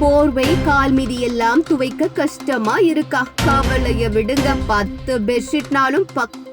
போர்வை கால் மீதி எல்லாம் துவைக்க கஷ்டமா இருக்கா? கவலைய விடுங்க பத்து பெட்ஷீட்னாலும்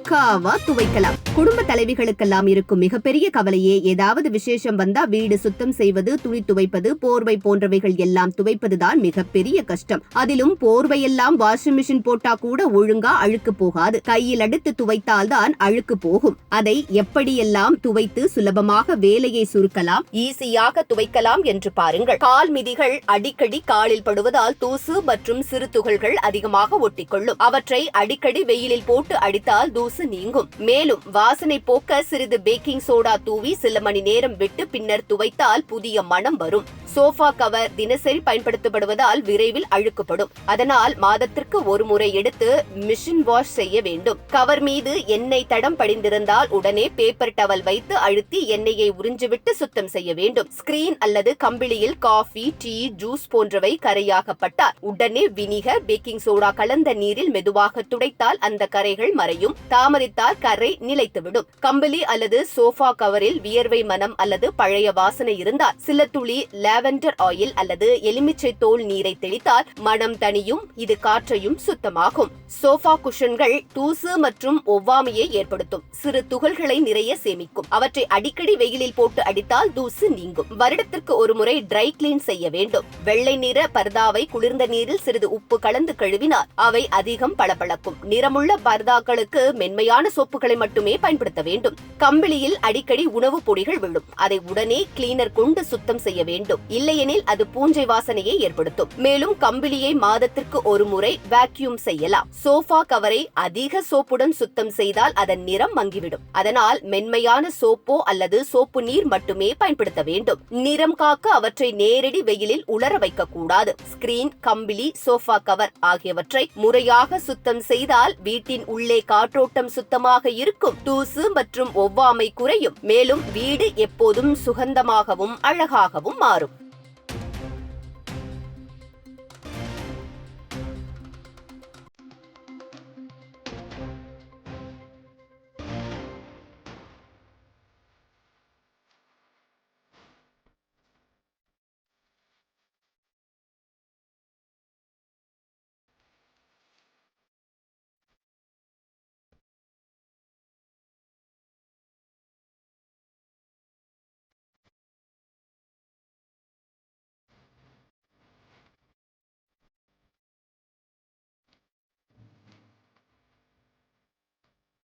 பக்காவா துவைக்கலாம்? குடும்ப தலைவிகளுக்கெல்லாம் இருக்கும் மிகப்பெரிய கவலையே ஏதாவது விசேஷம் வந்தா வீடு சுத்தம் செய்வது துணி துவைப்பது போர்வை போன்றவைகள் எல்லாம் துவைப்பதுதான் மிகப்பெரிய கஷ்டம். அதிலும் போர்வை எல்லாம் வாஷிங் மிஷின் போட்டா கூட ஒழுங்கா அழுக்கு போகாது. கையில் எடுத்து துவைத்தால்தான் அழுக்கு போகும். அதை எப்படியெல்லாம் துவைத்து சுலபமாக வேலையை சுருக்கலாம் ஈஸியாக துவைக்கலாம் என்று பாருங்கள். கால் மிதிகள் அடிக்கடி காலில் படுவதால் தூசு மற்றும் சிறு துகள்கள் அதிகமாக ஒட்டிக்கொள்ளும். அவற்றை அடிக்கடி வெயிலில் போட்டு அடித்தால் தூசு நீங்கும். மேலும் வாசனை போக்க சிறிது பேக்கிங் சோடா தூவி சில மணி நேரம் விட்டு பின்னர் துவைத்தால் புதிய மனம் வரும். சோஃபா கவர் தினசரி பயன்படுத்தப்படுவதால் விரைவில் அழுக்குப்படும். அதனால் மாதத்திற்கு ஒரு முறை எடுத்து மிஷின் வாஷ் செய்ய வேண்டும். கவர் மீது எண்ணெய் தடம் படிந்திருந்தால் உடனே பேப்பர் டவல் வைத்து அழுத்தி எண்ணெயை உறிஞ்சிவிட்டு சுத்தம் செய்ய வேண்டும். ஸ்கிரீன் அல்லது கம்பிளியில் காஃபி டீ ஜூஸ் போன்றவை கரையாகப்பட்டால் உடனே வினிகர் பேக்கிங் சோடா கலந்த நீரில் மெதுவாக துடைத்தால் அந்த கரைகள் மறையும். தாமதித்தால் கரை நிலைத்துவிடும். கம்பளி அல்லது சோஃபா கவரில் வியர்வை மனம் அல்லது பழைய வாசனை இருந்தால் சில துளி லாவெண்டர் ஆயில் அல்லது எலுமிச்சை தோல் நீரை தெளித்தால் மனம் தனியும் இது காற்றையும் சுத்தமாகும். சோஃபா குஷன்கள் தூசு மற்றும் ஒவ்வாமையை ஏற்படுத்தும். சிறு துகள்களை நிறைய சேமிக்கும். அவற்றை அடிக்கடி வெயிலில் போட்டு அடித்தால் தூசு நீங்கும். வருடத்திற்கு ஒரு முறை ட்ரை கிளீன் செய்ய வேண்டும். வெள்ளை நிற பர்தாவை குளிர்ந்த நீரில் சிறிது உப்பு கலந்து கழுவினால் அவை அதிகம் பளபளக்கும். நிறமுள்ள பர்தாக்களுக்கு மென்மையான சோப்புகளை மட்டுமே பயன்படுத்த வேண்டும். கம்பிளியில் அடிக்கடி உணவுப் பொடிகள் விழும். அதை உடனே கிளீனர் கொண்டு சுத்தம் செய்ய வேண்டும். இல்லையெனில் அது பூஞ்சை வாசனையை ஏற்படுத்தும். மேலும் கம்பிளியை மாதத்திற்கு ஒரு முறை வேக்யூம் செய்யலாம். சோஃபா கவரை அதிக சோப்புடன் சுத்தம் செய்தால் அதன் நிறம் மங்கிவிடும். அதனால் மென்மையான சோப்போ அல்லது சோப்பு நீர் மட்டுமே பயன்படுத்த வேண்டும். நிறம் காக்க அவற்றை நேரடி வெயிலில் உலர வைக்க கூடாது ஸ்கிரீன் கம்பிளி சோஃபா கவர் ஆகியவற்றை முறையாக சுத்தம் செய்தால் வீட்டின் உள்ளே காற்றோட்டம் சுத்தமாக இருக்கும். தூசு மற்றும் ஒவ்வாமை குறையும். மேலும் வீடு எப்போதும் சுகந்தமாகவும் அழகாகவும் மாறும்.